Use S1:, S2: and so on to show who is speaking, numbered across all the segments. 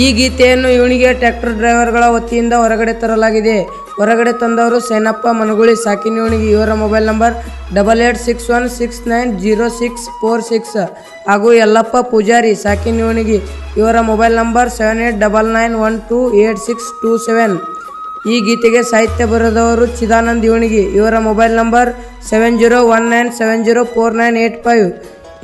S1: ಈ ಗೀತೆಯನ್ನು ಇವನಿಗೆ ಟ್ರ್ಯಾಕ್ಟರ್ ಡ್ರೈವರ್ಗಳ ವತಿಯಿಂದ ಹೊರಗಡೆ ತರಲಾಗಿದೆ. ಹೊರಗಡೆ ತಂದವರು ಸೇನಪ್ಪ ಮನಗುಳಿ ಸಾಕಿನಿವಣಿಗೆ ಇವರ mobile number double eight six one six nine zero six four six ಹಾಗೂ ಯಲ್ಲಪ್ಪ ಪೂಜಾರಿ ಸಾಕಿನಿವಣಿಗೆ ಇವರ mobile number seven eight double nine one two eight six two seven ಈ ಗೀತೆಗೆ ಸಾಹಿತ್ಯ ಬರೆದವರು ಚಿದಾನಂದ್ ಇವಣಿಗಿ ಇವರ mobile number seven zero one nine seven zero four nine eight five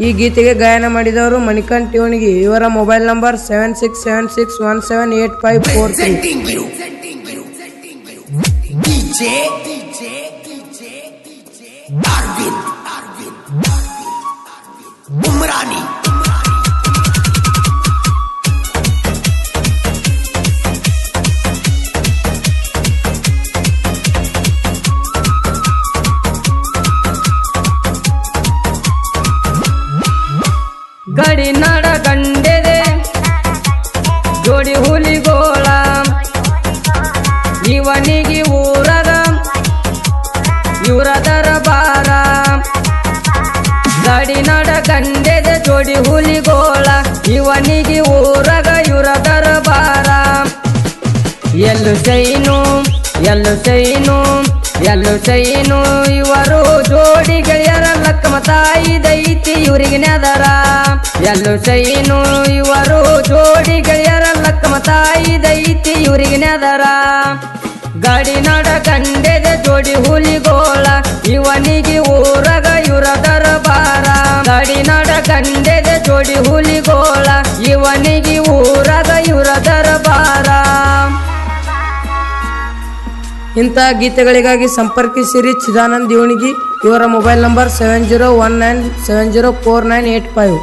S1: ಈ ಗೀತೆಗೆ ಗಾಯನ ಮಾಡಿದವರು ಮಣಿಕಂಠ್ ಠೇವಣಿಗೆ. ಇವರ mobile number seven six seven six one seven eight five four three.
S2: ಗಡಿ ನಡ ಗಂಡೆದೆ ಜೋಡಿ ಹುಲಿಗೋಳ. ಇವನಿಗೆ ಊರಗ ಇವರದರ ಬಾರ ಗಡಿ ನಡ ಗಂಡೆದೆ ಜೋಡಿ ಹುಲಿಗೋಳ. ಇವನಿಗೆ ಊರಗ ಇವರದರ ಬಾರ ಎಲ್ಲು ಸೈನು ಎಲ್ಲು ಸೈನು ಎಲ್ಲು ಸೈನು. ಇವರು ಜೋಡಿ ಗೆಳೆಯರ ಲಕ್ಕಮ ತಾಯಿ ದೈತಿ, ಇವರಿಗೆ ನೆದರ. ಎಲ್ಲು ಸೈನು ಇವರು ಜೋಡಿ ಗೆಳೆಯರ ಲಕ್ಕಮ ತಾಯಿ ದೈತಿ ಇವರಿಗೆ ನೆದರ. ಗಾಡಿ ನಡ ಕಂಡೆದ ಜೋಡಿ ಹುಲಿಗೋಳ, ಇವನಿಗೆ ಊರಗ ಇವರ ದರಬಾರ ಗಾಡಿ ನಡ ಕಂಡೆದ ಜೋಡಿ ಹುಲಿಗೋಳ, ಇವನಿಗೆ ಊರಗ ಇವರ ದರಬಾರ
S1: ಇಂಥ ಗೀತೆಗಳಿಗಾಗಿ ಸಂಪರ್ಕಿಸಿರಿ ಚಿದಾನಂದ್ ಇವನಿಗೆ ಇವರ mobile number seven zero one nine seven zero four nine eight five.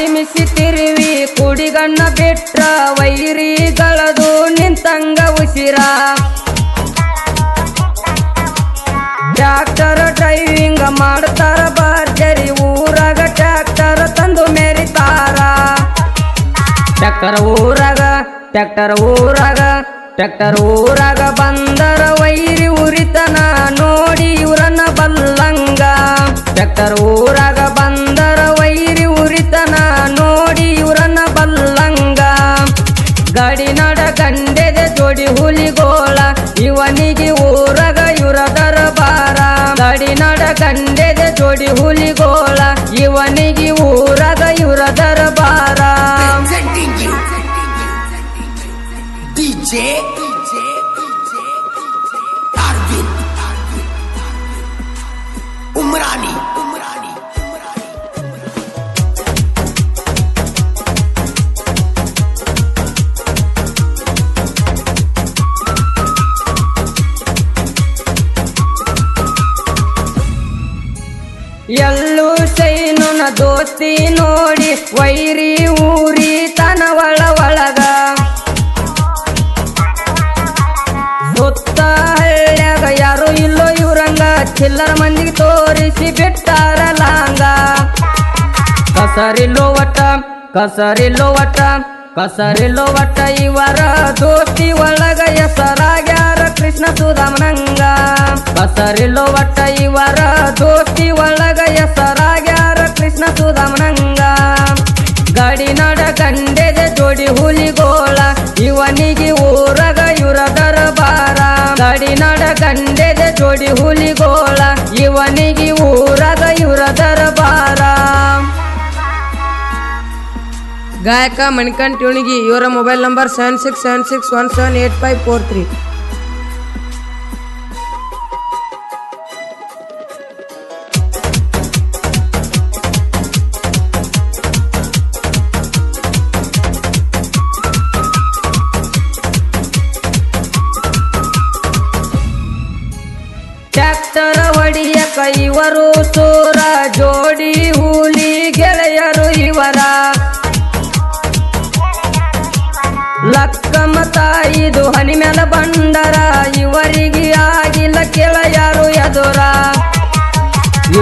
S2: ಪರಿಮಿಸಿ ತಿರುವಿ, ಕುಡಿಗಣ್ಣ ಬಿಟ್ರ, ವೈರಿಗಳದು ನಿಂತಂಗ ಉಸಿರ. ಟ್ರ್ಯಾಕ್ಟರ್ ಡ್ರೈವಿಂಗ್ ಮಾಡ್ತಾರ ಬಾರ್ಜರಿ ಊರಾಗ ಟ್ರ್ಯಾಕ್ಟರ್ ತಂದು ಮೆರಿತಾರ. ಟ್ರ್ಯಾಕ್ಟರ್ ಊರಾಗ ಟ್ರ್ಯಾಕ್ಟರ್ ಊರಾಗ ಟ್ರ್ಯಾಕ್ಟರ್ ಊರಾಗ ಬಂದರ ವೈರಿ ಉರಿತನ, ನೋಡಿ ಇವರನ್ನ ಬಲ್ಲಂಗ. ಟ್ರ್ಯಾಕ್ಟರ್ ಊರಾಗ ಗಾಡಿ ನಡ ಗಂಡೆದೆ ಜೋಡಿ ಹುಲಿಗೋಳ ಇವನಿಗೆ ಊರಗ ಇವರ ದರಬಾರ ಗಾಡಿ ನಡ ಗಂಡೆದೆ ಜೋಡಿ ಹುಲಿಗೋಳ ಇವನಿಗೆ ಊರಗ ಇವರ ದರಬಾರ
S3: DJ,
S2: ದೋಸ್ತಿ ನೋಡಿ ವೈರಿ ಊರಿ ತನ ಒಳ ಒಳಗ. ಸುತ್ತ ಹಳ್ಳ್ಯಾಗ ಯಾರು ಇಲ್ಲೋ ಇವ್ರಂಗ, ಚಿಲ್ಲರ ಮಂದಿಗೆ ತೋರಿಸಿ ಬಿಟ್ಟಾರ ಲಾಂಗ. ಕಸರಿಲ್ಲೋ ಒಟ್ಟ ಕಸರಿಲ್ಲೋ ಒಟ್ಟ ಕಸರಿಲ್ಲೋ ಒಟ್ಟ ಇವರ ದೋಸ್ತಿ ಒಳಗ ಹೆಸರಾಗ್ಯಾರ ಕೃಷ್ಣ ಸುಧಾಮನಂಗ. ಕಸರಿಲ್ಲೋ ಒಟ್ಟ
S1: ಗಾಯಕ ಮಣಿಕಂಠ್ ಇವಣಿಗಿ ಇವರ mobile number seven six seven six one seven eight five four three.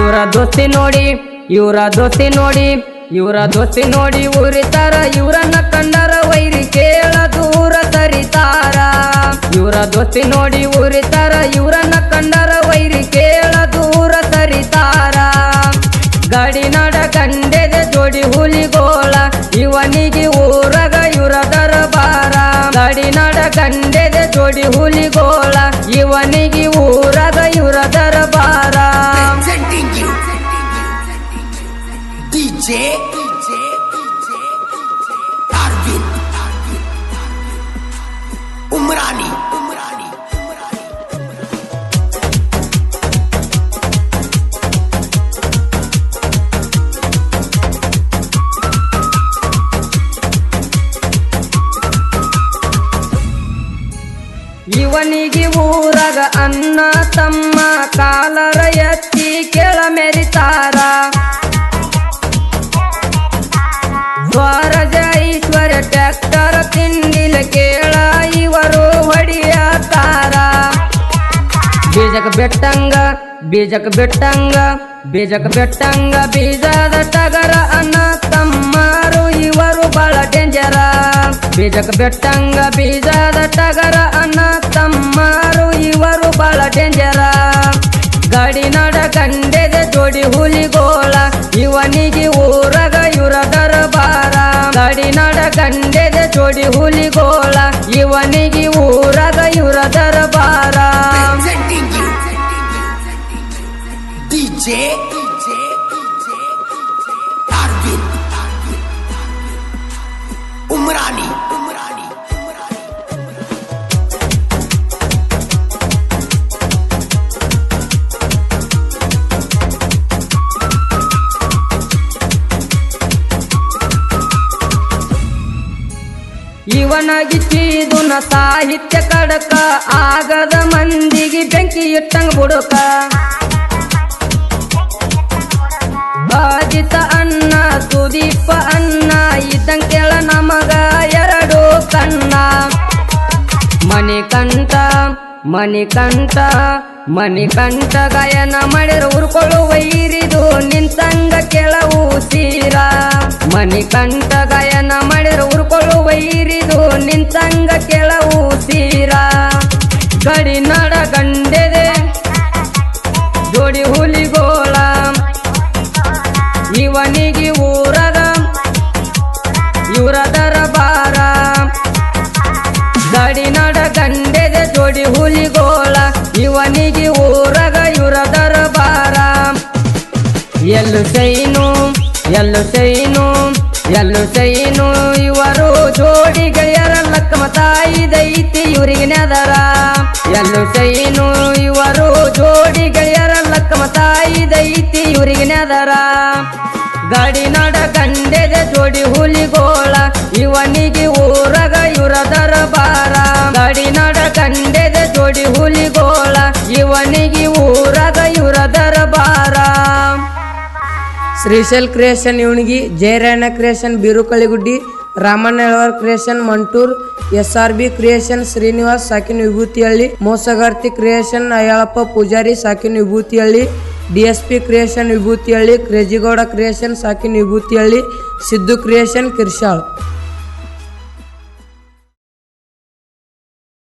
S2: ಇವರ ದೋಸ್ತಿ ನೋಡಿ, ಇವರ ದೋಸ್ತಿ ನೋಡಿ, ಇವರ ದೋಸ್ತಿ ನೋಡಿ ಉರಿತಾರ, ಇವರನ್ನ ಕಂಡರ ವೈರಿ ಕೇಳ ದೂರ ತರಿತಾರ. ಇವರ ದೋಸ್ತಿ ನೋಡಿ ಉರಿತಾರ, ಇವರನ್ನ ಕಂಡರ ಇವನಿಗೆ ಊರಗ ಅನ್ನ, ತಮ್ಮ ಕಾಲರ ಎತ್ತಿ ಕೆಳ ಮೆರಿತಾರ ದ್ವಾರಜ ಐಶ್ವರ್ಯ ಟ್ಯಾಕ್ಟರ್ ತಿಂಡಿಲ ಕೇಳ, ಇವರು ಹೊಡಿಯತಾರ. ಬೀಜಕ್ ಬೆಟ್ಟಂಗ ಬೀಜಕ್ ಬೆಟ್ಟಂಗ ಬೀಜಕ್ ಬೆಟ್ಟಂಗ, ಬೀಜದ ಟಗರ ಅನ್ನ, ತಮ್ಮರು ಇವರು ಡೇಂಜರ ಬೀಜಕ್ ಬೆಟ್ಟಂಗ, ಬೀಜದ ಟಗರ ಅನ್ನ ತಮ್ಮರು ಇವರು ಬಹಳ ಡೇಂಜರ ಗಾಡಿ ನಡ ಕಂಡೆದ ಜೋಡಿ ಹುಲಿಗೋಳ, ಇವನಿಗೆ ಊರಗ ಇವರ ದರಬಾರ. ಗಾಡಿ ನಡ ಕಂಡೆದ ಜೋಡಿ ಹುಲಿಗೋಳ ಇವನಗಿಚ್ಚಿದುನ ಸಾಹಿತ್ಯ ಕಡಕ. ಆಗದ ಮಂದಿಗೆ ಬೆಂಕಿ ಇಟ್ಟಂಗ ಬುಡಕ. ಬಾಜಿತ ಅನ್ನ, ಸುದೀಪ ಅನ್ನ ಇದ್ದಂಗ ಕೇಳ ನಮಗ ಎರಡು ಕಣ್ಣ. ಮಣಿಕಂಠ ಮಣಿಕಂಠ ಮಣಿಕಂಠ ಗಾಯನ ಮಾಡಿರ ಉರ್ಕೊಳ್ಳುವ ಇರಿದು ನಿಂತಂಗ ಚೈನು ಎಲ್ಲು ಚೈನು ಇವರು ಜೋಡಿ ಗೆಳೆಯರ ಲಕ್ಕಮ ತಾಯಿ ದೈತಿ ಇವರಿಗೆ ನೆದರ. ಎಲ್ಲು ಸೈನು ಇವರು ಜೋಡಿ ಗೆಳೆಯರ ಲಕ್ಕಮ ತಾಯಿ ದೈತಿ ಇವರಿಗೆ ನೆದರ. ಗಾಡಿ ನಡ ಗಂಡೆದ ಜೋಡಿ ಹುಲಿಗೋಳ, ಇವನಿಗೆ ಊರಗ ಇವರ
S1: ಶ್ರೀಶೈಲ್ ಕ್ರಿಯೇಷನ್ ಇವಣಿಗಿ ಜಯರಾಯಣ ಕ್ರಿಯೇಷನ್ ಬೀರುಕಳಿಗುಡ್ಡಿ Ramanna Elavar creation, Mantur S R B creation, Srinivas, ಸಾಕಿನ Vibhutihalli, ಮೋಸಗಾರ್ತಿ creation, Ayyalappa Pujari, ಸಾಕಿನ Vibhutihalli D S P creation, Vibhutihalli, ಕ್ರೇಜಿಗೌಡ creation, ಸಾಕಿನ ವಿಭೂತಿಹಳ್ಳಿ, ಸಿದ್ದು ಕ್ರಿಯೇಷನ್ ಕಿರ್ಶಾಳ್